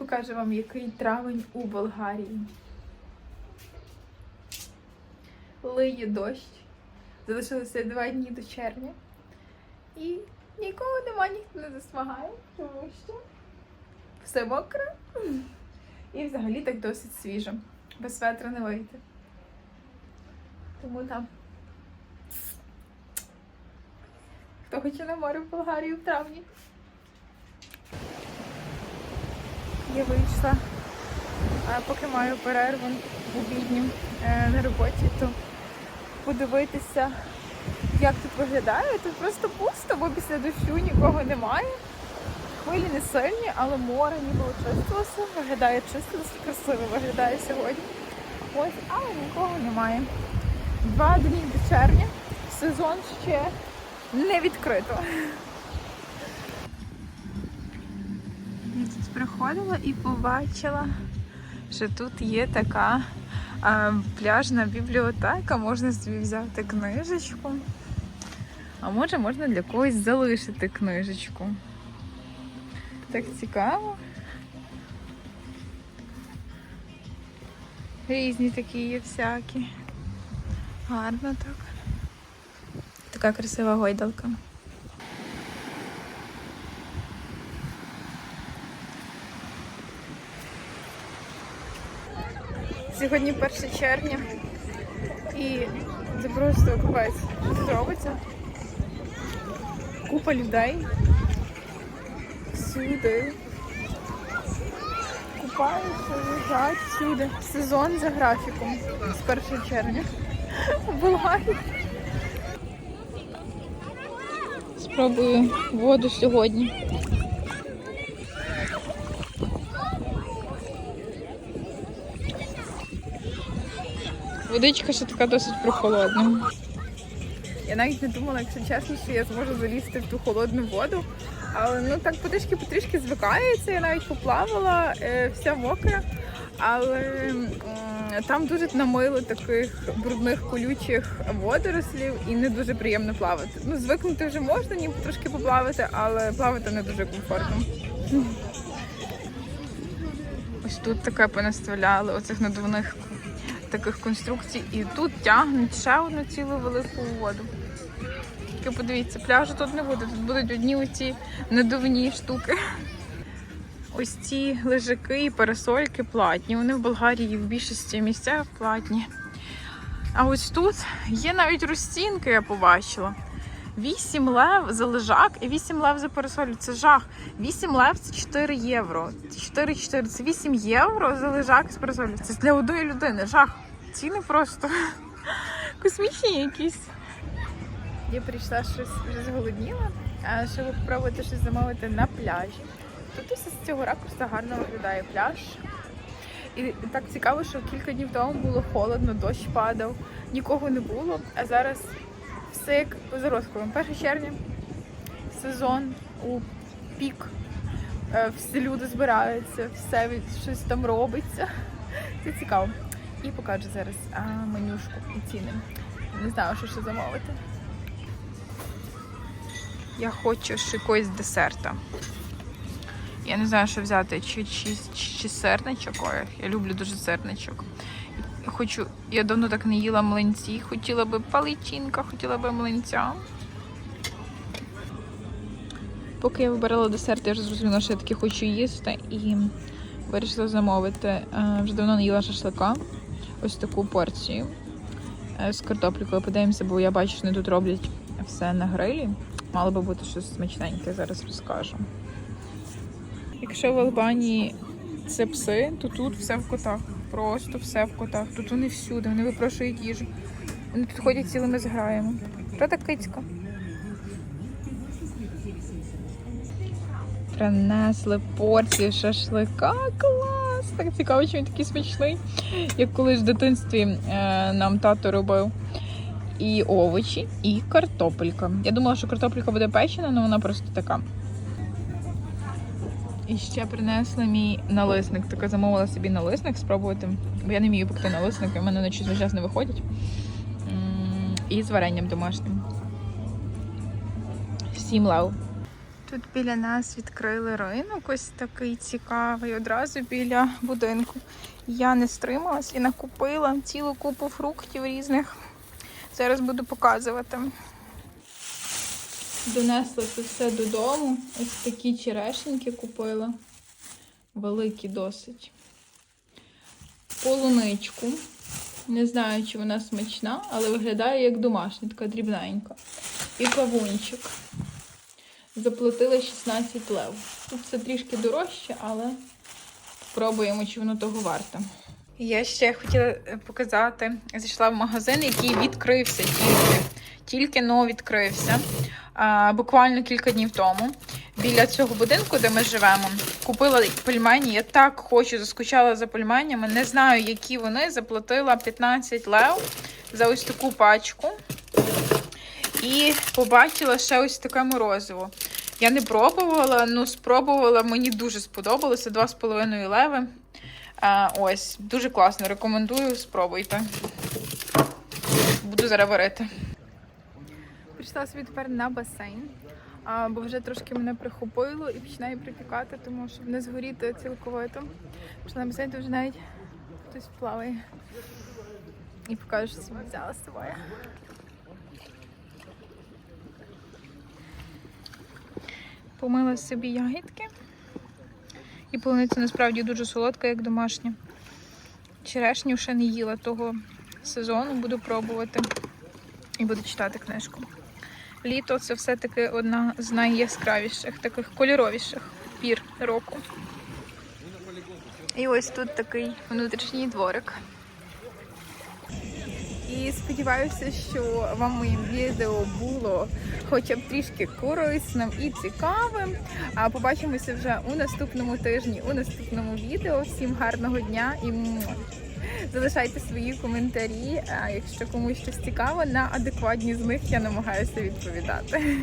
Покажу вам, який травень у Болгарії. Лиє дощ. Залишилося два дні до червня. І нікого нема, ніхто не засмагає, тому що все мокре. І взагалі так досить свіжо. Без ветра не вийти. Тому там. Хто хоче на море в Болгарію в травні? Я вийшла, поки маю перерву у відні е, на роботі, то подивитися, як тут виглядає. Тут просто пусто, бо після дощу нікого немає. Хвилі не сильні, але море ніби очистилося, виглядає чисто, красиво виглядає сьогодні. Ось, але нікого немає. Два дні до червня. Сезон ще не відкрито. Я тут приходила і побачила, що тут є така а, пляжна бібліотека, можна собі взяти книжечку. А може можна для когось залишити книжечку. Так цікаво. Різні такі є всякі. Гарно так. Така красива гойдалка. Сьогодні 1 червня і це просто капець. Що робиться? Купа людей. Всюди. Купаються, лежать всюди. Сезон за графіком з 1 червня. Болгарії. Спробую воду сьогодні. Водичка ще така досить прохолодна. Я навіть не думала, якщо чесно, що я зможу залізти в ту холодну воду. Але ну так потрішки-потрішки звикається. Я навіть поплавала, е, вся мокра. Але там дуже намило таких брудних колючих водорослів і не дуже приємно плавати. Ну, звикнути вже можна, ніби трошки поплавати, але плавати не дуже комфортно. Ось тут таке понаставляли оцих надувних таких конструкцій, і тут тягнуть ще одну цілу велику воду. Тільки подивіться, пляжу тут не буде, тут будуть одні оці надувні штуки. Ось ці лежаки і парасольки платні. Вони в Болгарії в більшості місцях платні. А ось тут є навіть розцінки, я побачила. 8 лев за лежак і 8 лев за парасолю. Це жах. 8 лев це 4 євро. 4-4 це 8 євро за лежак з парасолю. Це для одної людини. Жах. Ціни просто космічні якісь. Я прийшла щось вже зголодніла, щоб спробувати щось замовити на пляжі. Тут ось з цього ракурсу гарно виглядає пляж. І так цікаво, що кілька днів тому було холодно, дощ падав, нікого не було, а зараз все як розкладом. 1 червня сезон у пік. Е, Всі люди збираються, все щось там робиться. Це цікаво. І покажу зараз а, менюшку і ціни. Не знаю, що ще замовити. Я хочу ще якогось десерта. Я не знаю, що взяти, чи, чи, чи, чи сирничок. Ой, я люблю дуже сирничок. Хочу, я давно так не їла млинці. Хотіла би паличинка, хотіла би млинця. Поки я вибирала десерт, я вже зрозуміла, що я таки хочу їсти і вирішила замовити. Е, Вже давно не їла шашлика. Ось таку порцію е, з картоплікою. Подивимося, бо я бачу, що вони тут роблять все на грилі. Мало би бути щось смачненьке, зараз розкажу. Якщо в Албанії це пси, то тут все в котах. Просто все в котах. Тут вони всюди, вони випрошують їжу. Вони тут ходять цілими зграями. Правда, кицька? Принесли порцію шашлика. Клас! Так цікаво, що він такий смачний. Як колись в дитинстві е, нам тато робив. І овочі, і картопелька. Я думала, що картопелька буде печена, але вона просто така. І ще принесли мій налисник. Така замовила собі налисник спробувати. Бо я не вмію пекти налисники, в мене на щось час не виходять. І з варенням домашнім. Всім лав. Тут біля нас відкрили ринок, ось такий цікавий, одразу біля будинку. Я не стрималась і накупила цілу купу фруктів різних. Зараз буду показувати. Донесла це все додому. Ось такі черешеньки купила. Великі досить. Полуничку. Не знаю, чи вона смачна, але виглядає як домашня, така дрібненька. І кавунчик. Заплатила 16 лев. Тут все трішки дорожче, але спробуємо, чи воно того варте. Я ще хотіла е, показати, зайшла в магазин, який відкрився тільки. Тільки но відкрився. Буквально кілька днів тому. Біля цього будинку, де ми живемо, купила пельмені. Я так хочу, заскучала за пельменями. Не знаю, які вони. Заплатила 15 лев за ось таку пачку. І побачила ще ось таке морозиво. Я не пробувала, ну спробувала, мені дуже сподобалося. 2,5 леви. А, ось, дуже класно. Рекомендую, спробуйте. Буду зараз варити. Прийшла собі тепер на басейн, бо вже трошки мене прихопило і починає припікати, тому щоб не згоріти цілковито. Прийшла на басейн, то вже навіть хтось плаває. І покажу, що собі взяла з собою. Помила собі ягідки. І полуниця насправді дуже солодка, як домашня. Черешню ще не їла того сезону, буду пробувати і буду читати книжку. Літо це все-таки одна з найяскравіших, таких кольоровіших пір року. І ось тут такий внутрішній дворик. І сподіваюся, що вам моє відео було хоча б трішки корисним і цікавим. А побачимося вже у наступному тижні, у наступному відео. Всім гарного дня і. Залишайте свої коментарі. Якщо комусь щось цікаво, на адекватні з них я намагаюся відповідати.